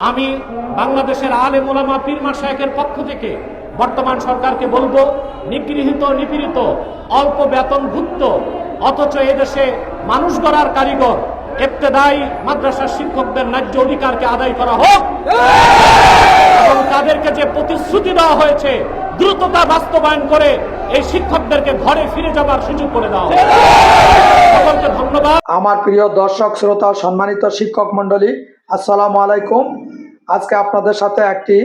আমি বাংলাদেশের আলে মোলামা পীর মাসায়েকের পক্ষ থেকে বর্তমান সরকারকে বলব, নিগৃহীত, নিপীড়িত, অল্প বেতনভুক্ত অথচ এদেশে মানুষ গড়ার কারিগর এফতেদায়ী মাদ্রাসার শিক্ষকদের ন্যায্য অধিকারকে আদায় করা হোক এবং তাদেরকে যে প্রতিশ্রুতি দেওয়া হয়েছে, দ্রুততা বাস্তবায়ন করে এই শিক্ষকদেরকে ঘরে ফিরে যাবার সুযোগ করে দেওয়া হোক। সকলকে ধন্যবাদ। আমার প্রিয় দর্শক, শ্রোতা, সম্মানিত শিক্ষক মণ্ডলী আসসালামু আলাইকুম। আজকে আপনাদের সাথে একটি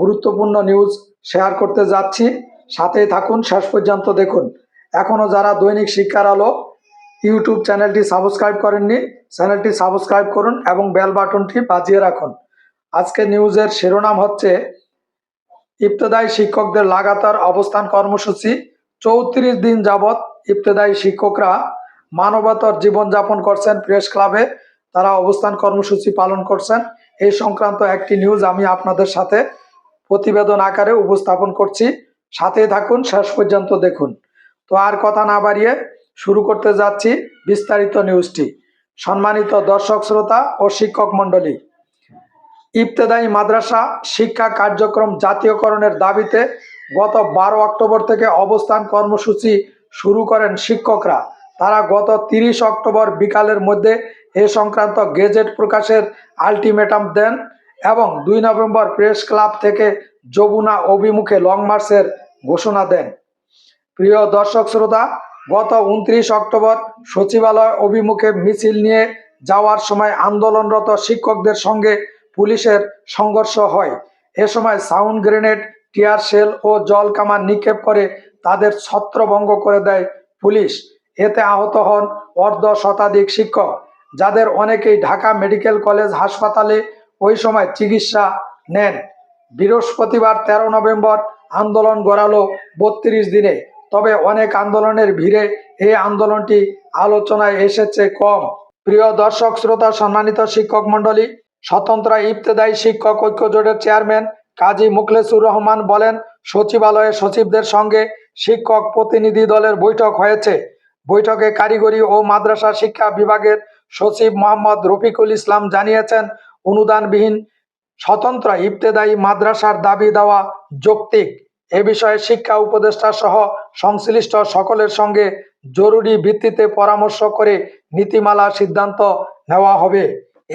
গুরুত্বপূর্ণ নিউজ শেয়ার করতে যাচ্ছি। সাথেই থাকুন, শেষ পর্যন্ত দেখুন। এখনও যারা দৈনিক শিক্ষার আলো ইউটিউব চ্যানেলটি সাবস্ক্রাইব করেননি, চ্যানেলটি সাবস্ক্রাইব করুন এবং বেল বাটনটি বাজিয়ে রাখুন। আজকে নিউজের শিরোনাম হচ্ছে, ইবতদায়ী শিক্ষকদের লাগাতার অবস্থান কর্মসূচি, চৌত্রিশ দিন যাবৎ ইবতদায়ী শিক্ষকরা মানবতার জীবনযাপন করছেন প্রেস ক্লাবে তারা অবস্থান কর্মসূচি পালন করছেন। এই সংক্রান্ত একটি নিউজ আমি আপনাদের সাথে প্রতিবেদন আকারে উপস্থাপন করছি। সাথে থাকুন, শেষ পর্যন্ত দেখুন। তো আর কথা না বাড়িয়ে শুরু করতে যাচ্ছি বিস্তারিত নিউজটি সম্মানিত দর্শক, শ্রোতা ও শিক্ষক মণ্ডলী, ইবতেদায়ী মাদ্রাসা শিক্ষা কার্যক্রম জাতীয়করণের দাবিতে গত বারো অক্টোবর থেকে অবস্থান কর্মসূচি শুরু করেন শিক্ষকরা। তারা গত তিরিশ অক্টোবর বিকালের মধ্যে এ সংক্রান্ত গেজেট প্রকাশের আলটিমেটাম দেন এবং দুই নভেম্বর প্রেস ক্লাব থেকে যমুনা অভিমুখে লং মার্চের ঘোষণা দেন। প্রিয় দর্শক শ্রোতা, গত উনত্রিশ অক্টোবর সচিবালয় অভিমুখে মিছিল নিয়ে যাওয়ার সময় আন্দোলনরত শিক্ষকদের সঙ্গে পুলিশের সংঘর্ষ হয়। এ সময় সাউন্ড গ্রেনেড, টিয়ার শেল ও জল কামান নিক্ষেপ করে তাদের ছত্রভঙ্গ করে দেয় পুলিশ। এতে আহত হন অর্ধ শতাধিক শিক্ষক। যাদের অনেকেই ঢাকা মেডিকেল কলেজ হাসপাতালে ওই সময় চিকিৎসা নেন। বৃহস্পতিবার তেরো নভেম্বর আন্দোলন গড়ালো বত্রিশ দিনে। তবে অনেক আন্দোলনের ভিড়ে এই আন্দোলনটি আলোচনায় এসেছে কম। প্রিয় দর্শক, শ্রোতা, সম্মানিত শিক্ষক মণ্ডলী, স্বতন্ত্র ইবতেদায়ী শিক্ষক ঐক্য জোটের চেয়ারম্যান কাজী মুখলেসুর রহমান বলেন, সচিবালয়ে সচিবদের সঙ্গে শিক্ষক প্রতিনিধি দলের বৈঠক হয়েছে। বৈঠকে কারিগরি ও মাদ্রাসা শিক্ষা বিভাগের সচিব মোহাম্মদ রফিকুল ইসলাম জানিয়েছেন, অনুদানবিহীন স্বতন্ত্র ইবতেদায়ী মাদ্রাসার দাবি দেওয়া যৌক্তিক। এ বিষয়ে শিক্ষা উপদেষ্টা সহ সংশ্লিষ্ট সকলের সঙ্গে জরুরি ভিত্তিতে পরামর্শ করে নীতিমালা সিদ্ধান্ত নেওয়া হবে।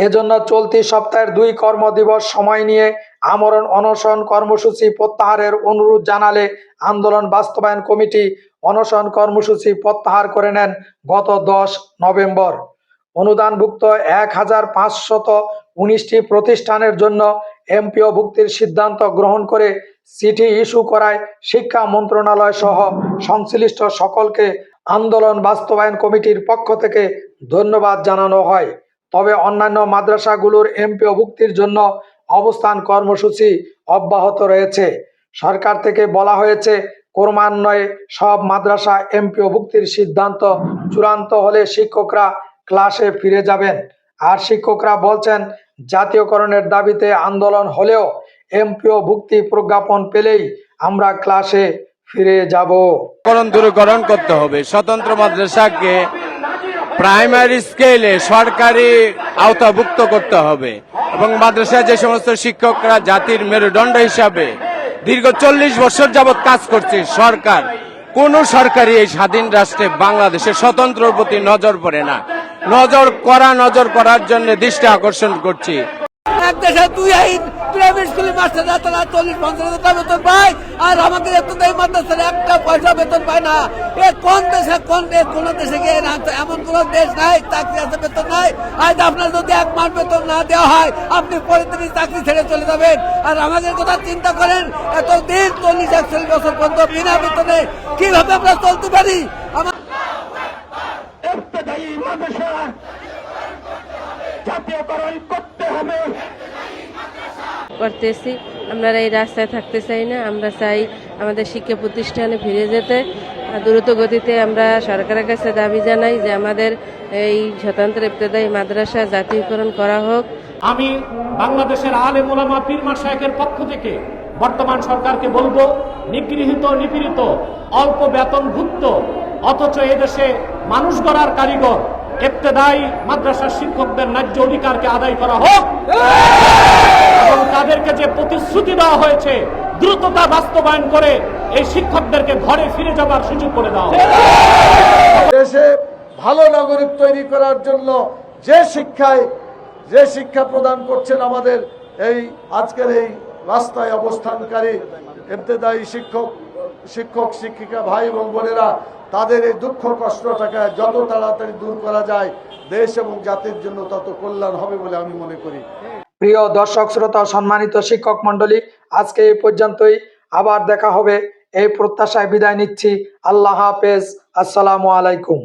এজন্য চলতি সপ্তাহের দুই কর্মদিবস সময় নিয়ে আমরণ অনশন কর্মসূচি প্রত্যাহারের অনুরোধ জানালে আন্দোলন বাস্তবায়ন কমিটি অনশন কর্মসূচি প্রত্যাহার করে নেন গত দশ নভেম্বর। অনুদানভুক্ত এক হাজার পাঁচশত উনিশটি প্রতিষ্ঠানের জন্য এমপিও ভুক্তির সিদ্ধান্ত গ্রহণ করে চিঠি ইস্যু করায় শিক্ষা মন্ত্রণালয় সহ সংশ্লিষ্ট সকলকে আন্দোলন বাস্তবায়ন কমিটির পক্ষ থেকে ধন্যবাদ জানানো হয়। তবে অন্যান্য মাদ্রাসাগুলোর এমপিও ভুক্তির জন্য অবস্থান কর্মসূচি অব্যাহত রয়েছে। সরকার থেকে বলা হয়েছে, ক্রমান্বয়ে সব মাদ্রাসা এমপিও ভুক্তির সিদ্ধান্ত চূড়ান্ত হলে শিক্ষকরা ক্লাসে ফিরে যাবেন। আর শিক্ষকরা বলছেন, জাতীয়করণের দাবিতে আন্দোলন হলেও এমপিও ভুক্তি প্রজ্ঞাপন পেলেই আমরা ক্লাসে ফিরে যাব। করণ দূরীকরণ করতে হবে। স্বতন্ত্র মাদ্রাসাকে প্রাইমারি স্কেলে সরকারি আওতাভুক্ত করতে হবে এবং মাদ্রাসায় যে সমস্ত শিক্ষকরা জাতির মেরুদণ্ড হিসাবে দীর্ঘ চল্লিশ বছর যাবৎ কাজ করছে, সরকার, কোন সরকারি এই স্বাধীন রাষ্ট্রে বাংলাদেশের স্বতন্ত্রের প্রতি নজর পড়ে না। নজর করা, নজর করার জন্য দৃষ্টি আকর্ষণ করছি। এক দেশে দুই টাকা বেতন পায়, আর আমাদের এত পয়সা বেতন পায় না। কোন দেশে কোন দেশ, কোন দেশে গিয়ে এমন দেশ নাই, চাকরি আপনার যদি এক বেতন না দেওয়া হয়, আপনি পরের দিনই চাকরি ছেড়ে চলে যাবেন। আর আমাদের কথা চিন্তা করেন এত দিন চল্লিশ, একচল্লিশ বছর পর্যন্ত বিনা বেতনে কীভাবে আমরা চলতে পারি? আমার মাদ্রাসা। জাতীয়করণ করতে হবে। করতেছি। আমরা এই রাস্তায় থাকতে চাই না। আমরা চাই আমাদের শিক্ষা প্রতিষ্ঠানে ফিরে যেতে। দ্রুত গতিতে আমরা সরকারের কাছে দাবি জানাই যে আমাদের এই স্বতন্ত্র ইবতদায়ী মাদ্রাসা জাতীয়করণ করা হোক। আমি বাংলাদেশের আলেম মোলামা পীর মাসায়েকের পক্ষ থেকে বর্তমান সরকারকে বলব নিগৃহীত নিপীড়িত অল্প বেতনভুক্ত অথচ এদেশে মানুষ গড়ার কারিগর এফতেদায়ী মাদ্রাসার শিক্ষকদের ন্যায্য অধিকারকে আদায় করা হোক। এবং তাদেরকে যে প্রতিশ্রুতি দেওয়া হয়েছে, দ্রুততা বাস্তবায়ন করে এই শিক্ষকদেরকে ঘরে ফিরে যাবার সুযোগ করে দেওয়া দেশে ভালো নাগরিক তৈরি করার জন্য যে শিক্ষায়, যে শিক্ষা প্রদান করছেন আমাদের এই আজকের এই রাস্তায় অবস্থানকারী এমতেদায়ী শিক্ষক শিক্ষক, শিক্ষিকা, ভাই এবং বোনেরা, তাদের এই দুঃখ কষ্টটাকে যত তাড়াতাড়ি দূর করা যায়, দেশ এবং জাতির জন্য তত কল্যাণ হবে বলে আমি মনে করি। প্রিয় দর্শক, শ্রোতা, সম্মানিত শিক্ষক মন্ডলী আজকে এই পর্যন্তই। আবার দেখা হবে। এই প্রত্যাশায় বিদায় নিচ্ছি। আল্লাহ হাফেজ। আসসালামু আলাইকুম।